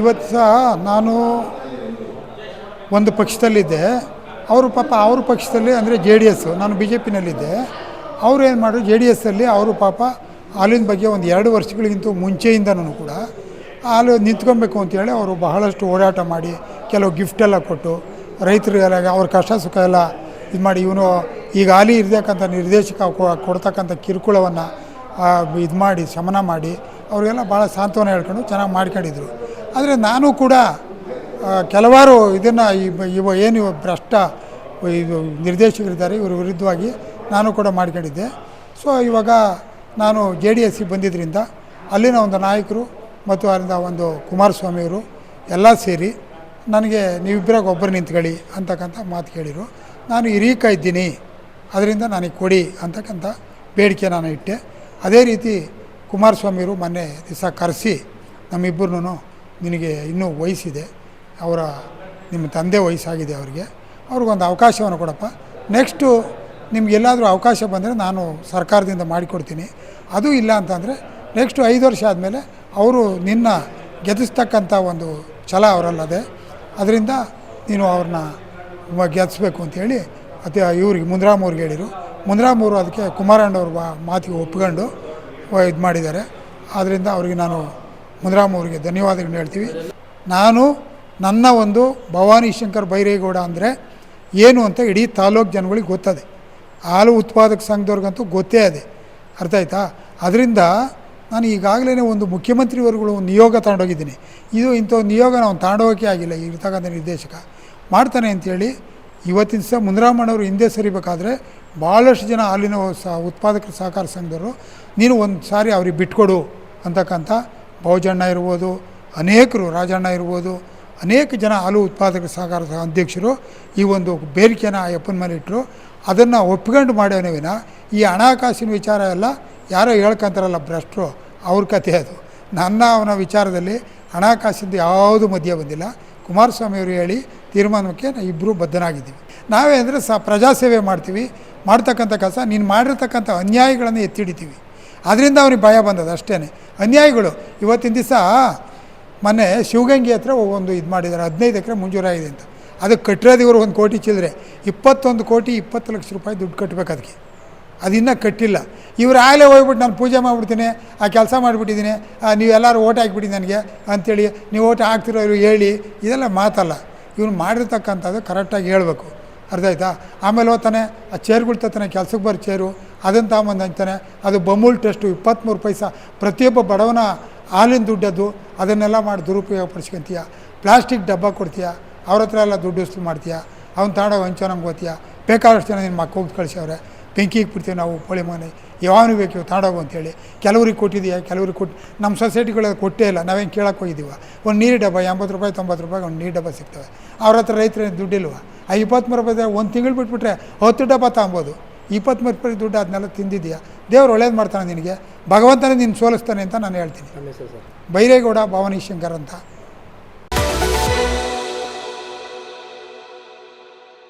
ಇವತ್ತು ಸಹ ನಾನು ಒಂದು ಪಕ್ಷದಲ್ಲಿದ್ದೆ. ಅವರು ಪಾಪ ಅವ್ರ ಪಕ್ಷದಲ್ಲಿ ಅಂದರೆ ಜೆ ಡಿ ಎಸ್ಸು ನಾನು ಬಿ ಜೆ ಪಿನಲ್ಲಿದ್ದೆ. ಅವರು ಏನು ಮಾಡಿದ್ರು, ಜೆ ಡಿ ಎಸ್ಸಲ್ಲಿ ಅವರು ಪಾಪ ಹಾಲಿನ ಬಗ್ಗೆ ಒಂದು ಎರಡು ವರ್ಷಗಳಿಗಿಂತ ನಾನು ಕೂಡ ಹಾಲು ನಿಂತ್ಕೊಬೇಕು ಅಂತೇಳಿ ಅವರು ಬಹಳಷ್ಟು ಓಡಾಟ ಮಾಡಿ, ಕೆಲವು ಗಿಫ್ಟ್ ಎಲ್ಲ ಕೊಟ್ಟು, ರೈತರಿಗೆಲ್ಲ ಅವ್ರ ಕಷ್ಟ ಸುಖ ಎಲ್ಲ ಇದು ಮಾಡಿ, ಇವನು ಈಗ ಹಾಲಿ ಇರತಕ್ಕಂಥ ನಿರ್ದೇಶಕ ಕೊಡ್ತಕ್ಕಂಥ ಕಿರುಕುಳವನ್ನು ಇದು ಮಾಡಿ, ಶಮನ ಮಾಡಿ, ಅವರಿಗೆಲ್ಲ ಭಾಳ ಸಾಂತ್ವನ ಹೇಳ್ಕೊಂಡು ಚೆನ್ನಾಗಿ ಮಾಡ್ಕೊಂಡಿದ್ರು. ಆದರೆ ನಾನು ಕೂಡ ಕೆಲವಾರು ಇದನ್ನು ಇವ ಏನು ಭ್ರಷ್ಟ ಇದು ನಿರ್ದೇಶಕರಿದ್ದಾರೆ, ಇವ್ರ ವಿರುದ್ಧವಾಗಿ ನಾನು ಕೂಡ ಮಾಡ್ಕೊಂಡಿದ್ದೆ. ಸೊ ಇವಾಗ ನಾನು ಜೆ ಡಿ ಎಸ್ಸಿಗೆ ಬಂದಿದ್ದರಿಂದ ಅಲ್ಲಿನ ಒಂದು ನಾಯಕರು ಮತ್ತು ಅಲ್ಲಿಂದ ಒಂದು ಕುಮಾರಸ್ವಾಮಿಯವರು ಎಲ್ಲ ಸೇರಿ ನನಗೆ ನೀವಿಬ್ಬರಾಗ ಒಬ್ಬರು ನಿಂತ್ಕೊಳ್ಳಿ ಅಂತಕ್ಕಂಥ ಮಾತು ಕೇಳಿದರು ನಾನು ಹಿರೀಕ ಇದ್ದೀನಿ ಅದರಿಂದ ನನಗೆ ಕೊಡಿ ಅಂತಕ್ಕಂಥ ಬೇಡಿಕೆ ನಾನು ಇಟ್ಟೆ. ಅದೇ ರೀತಿ ಕುಮಾರಸ್ವಾಮಿಯವರು ಮೊನ್ನೆ ದಿವಸ ಕರೆಸಿ ನಮ್ಮಿಬ್ಬರನ್ನೂ ನಿನಗೆ ಇನ್ನೂ ವಯಸ್ಸಿದೆ, ಅವರ ನಿಮ್ಮ ತಂದೆ ವಯಸ್ಸಾಗಿದೆ ಅವರಿಗೆ, ಅವ್ರಿಗೊಂದು ಅವಕಾಶವನ್ನು ಕೊಡಪ್ಪ. ನೆಕ್ಸ್ಟು ನಿಮಗೆಲ್ಲಾದರೂ ಅವಕಾಶ ಬಂದರೆ ನಾನು ಸರ್ಕಾರದಿಂದ ಮಾಡಿಕೊಡ್ತೀನಿ. ಅದು ಇಲ್ಲ ಅಂತಂದರೆ ನೆಕ್ಸ್ಟು ಐದು ವರ್ಷ ಆದಮೇಲೆ ಅವರು ನಿನ್ನ ಗೆಲ್ಲಿಸ್ತಕ್ಕಂಥ ಒಂದು ಛಲ ಅವರಲ್ಲದೆ, ಅದರಿಂದ ನೀನು ಅವ್ರನ್ನ ಗೆದಿಸ್ಬೇಕು ಗೆಲ್ಲಿಸ್ಬೇಕು ಅಂತೇಳಿ ಅತಿ ಇವ್ರಿಗೆ ಮುಂದ್ರಾಮ್ ಅವ್ರಿಗೆ ಹೇಳಿರು. ಮುಂದ್ರಾಮ್ ಅವರು ಅದಕ್ಕೆ ಕುಮಾರಣ್ಣವ್ರ ಮಾತಿಗೆ ಒಪ್ಕೊಂಡು ಇದು ಮಾಡಿದ್ದಾರೆ. ಆದ್ದರಿಂದ ಅವರಿಗೆ ನಾನು ಮುಂದ್ರಾಮ್ ಅವರಿಗೆ ಧನ್ಯವಾದಗಳನ್ನ ಹೇಳ್ತೀವಿ. ನಾನು ನನ್ನ ಒಂದು ಭವಾನಿ ಶಂಕರ್ ಬೈರೇಗೌಡ ಅಂದರೆ ಏನು ಅಂತ ಇಡೀ ತಾಲೂಕು ಜನಗಳಿಗೆ ಗೊತ್ತದೆ. ಹಾಲು ಉತ್ಪಾದಕ ಸಂಘದವ್ರಿಗಂತೂ ಗೊತ್ತೇ ಅದೇ. ಅರ್ಥ ಆಯ್ತಾ? ಅದರಿಂದ ನಾನು ಈಗಾಗಲೇ ಒಂದು ಮುಖ್ಯಮಂತ್ರಿವರೆಗಳು ನಿಯೋಗ ತಗೊಂಡೋಗಿದ್ದೀನಿ. ಇದು ಇಂಥ ನಿಯೋಗ ನಾವು ತಗೊಂಡೋಗೋಕ್ಕೆ ಆಗಿಲ್ಲ ಇರ್ತಕ್ಕಂಥ ನಿರ್ದೇಶಕ. ಮಾಡ್ತಾನೆ ಅಂಥೇಳಿ ಇವತ್ತಿನ ಸಹ ಮುನಿರಾಮಣ್ಣವರು ಹಿಂದೆ ಸರಿಬೇಕಾದ್ರೆ ಭಾಳಷ್ಟು ಜನ ಹಾಲಿನ ಸಹ ಉತ್ಪಾದಕರ ಸಹಕಾರ ಸಂಘದವರು, ನೀನು ಒಂದು ಸಾರಿ ಅವ್ರಿಗೆ ಬಿಟ್ಕೊಡು ಅಂತಕ್ಕಂಥ ಬಹುಜಣ್ಣ ಇರ್ಬೋದು, ಅನೇಕರು ರಾಜಣ್ಣ ಇರ್ಬೋದು, ಅನೇಕ ಜನ ಹಾಲು ಉತ್ಪಾದಕ ಸಹಕಾರ ಅಧ್ಯಕ್ಷರು ಈ ಒಂದು ಬೇಡಿಕೆಯನ್ನು ಆ ಅಪ್ಪನ ಮೇಲೆ ಇಟ್ಟರು ಅದನ್ನು ಒಪ್ಕೊಂಡು ಮಾಡ್ಯವನೇ ವಿನ ಈ ಹಣಕಾಸಿನ ವಿಚಾರ ಎಲ್ಲ ಯಾರೋ ಹೇಳ್ಕೊಂತಾರಲ್ಲ ಭ್ರಷ್ಟರು, ಅವ್ರ ಕಥೆ ಅದು. ನನ್ನ ಅವನ ವಿಚಾರದಲ್ಲಿ ಹಣಕಾಸಿಂದ ಯಾವುದು ಮಧ್ಯ ಬಂದಿಲ್ಲ. ಕುಮಾರಸ್ವಾಮಿಯವರು ಹೇಳಿ ತೀರ್ಮಾನಕ್ಕೆ ನಾವು ಇಬ್ಬರು ಬದ್ಧನಾಗಿದ್ದೀವಿ. ನಾವೇ ಅಂದರೆ ಸ ಪ್ರಜಾಸೇವೆ ಮಾಡ್ತೀವಿ, ಮಾಡ್ತಕ್ಕಂಥ ಕೆಲಸ, ನೀನು ಮಾಡಿರ್ತಕ್ಕಂಥ ಅನ್ಯಾಯಗಳನ್ನು ಎತ್ತಿಡಿತೀವಿ ಅದರಿಂದ ಅವ್ರಿಗೆ ಭಯ ಬಂದದ್ದು ಅಷ್ಟೇ ಅನ್ಯಾಯಗಳು, ಇವತ್ತಿನ ದಿವಸ ಮೊನ್ನೆ ಶಿವಗಂಗೆ ಹತ್ರ ಒಂದು ಇದು ಮಾಡಿದ್ದಾರೆ, ಹದಿನೈದು ಎಕರೆ ಮುಂಜೂರಾಗಿದೆ ಅಂತ. ಅದಕ್ಕೆ ಕಟ್ಟಿರೋದು ಇವರು ಒಂದು ಕೋಟಿ ಚಿಲ್ಲರೆ. ಇಪ್ಪತ್ತೊಂದು ಕೋಟಿ ಇಪ್ಪತ್ತು ಲಕ್ಷ ರೂಪಾಯಿ ದುಡ್ಡು ಕಟ್ಟಬೇಕು ಅದಕ್ಕೆ. ಅದಿನ್ನೂ ಕಟ್ಟಿಲ್ಲ. ಇವ್ರು ಆಗಲೇ ಹೋಗ್ಬಿಟ್ಟು ನಾನು ಪೂಜೆ ಮಾಡಿಬಿಡ್ತೀನಿ, ಆ ಕೆಲಸ ಮಾಡಿಬಿಟ್ಟಿದ್ದೀನಿ ನೀವೆಲ್ಲರೂ ಓಟ್ ಹಾಕಿಬಿಡಿ ನನಗೆ ಅಂಥೇಳಿ ನೀವು ಓಟ್ ಹಾಕ್ತಿರೋರು ಹೇಳಿ, ಇದೆಲ್ಲ ಮಾತಲ್ಲ. ಇವ್ನು ಮಾಡಿರ್ತಕ್ಕಂಥದ್ದು ಕರೆಕ್ಟಾಗಿ ಹೇಳ್ಬೇಕು. ಅರ್ಥ ಆಯ್ತಾ? ಆಮೇಲೆ ಹೋಗ್ತಾನೆ, ಆ ಚೇರ್ಗಳು ತತ್ತಾನೆ ಕೆಲ್ಸಕ್ಕೆ ಬರೋ ಚೇರು ಅದನ್ನು ತಗೊಂಬಂದು ಅಂತಾನೆ ಅದು ಬಮೂಲ್ ಟೆಸ್ಟು ಇಪ್ಪತ್ತ್ಮೂರು ಪೈಸ. ಪ್ರತಿಯೊಬ್ಬ ಬಡವನ ಹಾಲಿನ ದುಡ್ಡದ್ದು ಅದನ್ನೆಲ್ಲ ಮಾಡಿ ದುರುಪಯೋಗ ಪಡಿಸ್ಕೊಂತೀಯ? ಪ್ಲಾಸ್ಟಿಕ್ ಡಬ್ಬ ಕೊಡ್ತೀಯ? ಅವ್ರ ಹತ್ರ ಎಲ್ಲ ದುಡ್ಡು ವಸೂಲು ಮಾಡ್ತೀಯ? ಅವ್ನು ತಗೊಂಡೋಗಿ ಹಂಚೋನಂಗೆ ಓದ್ತೀಯ ಬೇಕಾದಷ್ಟು ಜನ ನಿನ್ನ ಮಕ್ಕ ಹೋಗಿ ಕಳಿಸವ್ರೆ ಬೆಂಕಿಗೆ ಬಿಡ್ತೀವಿ ನಾವು, ಹೋಳಿ ಮನೆ. ಯಾವನು ಬೇಕು ಇವತ್ತು ತಗೊಂಡೋಗು ಅಂತೇಳಿ. ಕೆಲವ್ರಿಗೆ ಕೊಟ್ಟಿದೆಯಾ ಕೆಲವ್ರಿಗೆ ಕೊಟ್ಟು ನಮ್ಮ ಸೊಸೈಟಿಗಳಲ್ಲಿ ಕೊಟ್ಟೇ ಇಲ್ಲ. ನಾವೇನು ಕೇಳಕ್ಕೆ ಹೋಗಿದ್ದೀವ? ಒಂದು ನೀರು ಡಬ್ಬ ಎಂಬತ್ತು ರೂಪಾಯಿ ತೊಂಬತ್ತು ರೂಪಾಯಿ ಒಂದು ನೀರು ಡಬ್ಬ ಸಿಗ್ತವೆ. ಅವ್ರ ಹತ್ರ ರೈತರು ದುಡ್ಡಿಲ್ವ? ಆ ಇಪ್ಪತ್ತ್ಮೂರು ರೂಪಾಯಿ ಒಂದು ತಿಂಗಳು ಬಿಟ್ಬಿಟ್ರೆ ಹತ್ತು ಡಬ್ಬ ತಗೊಬೋದು ಇಪ್ಪತ್ತ್ಮೂರು ರೂಪಾಯಿ ದುಡ್ಡು ಅದನ್ನೆಲ್ಲ ತಿಂದಿದೆಯಾ ದೇವ್ರು ಒಳ್ಳೇದು ಮಾಡ್ತಾನೆ ನಿನಗೆ. ಭಗವಂತನೇ ನೀನು ಸೋಲಿಸ್ತಾನೆ ಅಂತ ನಾನು ಹೇಳ್ತೀನಿ. ಬೈರೇಗೌಡ ಭವಾನಿ ಶಂಕರ್ ಅಂತ.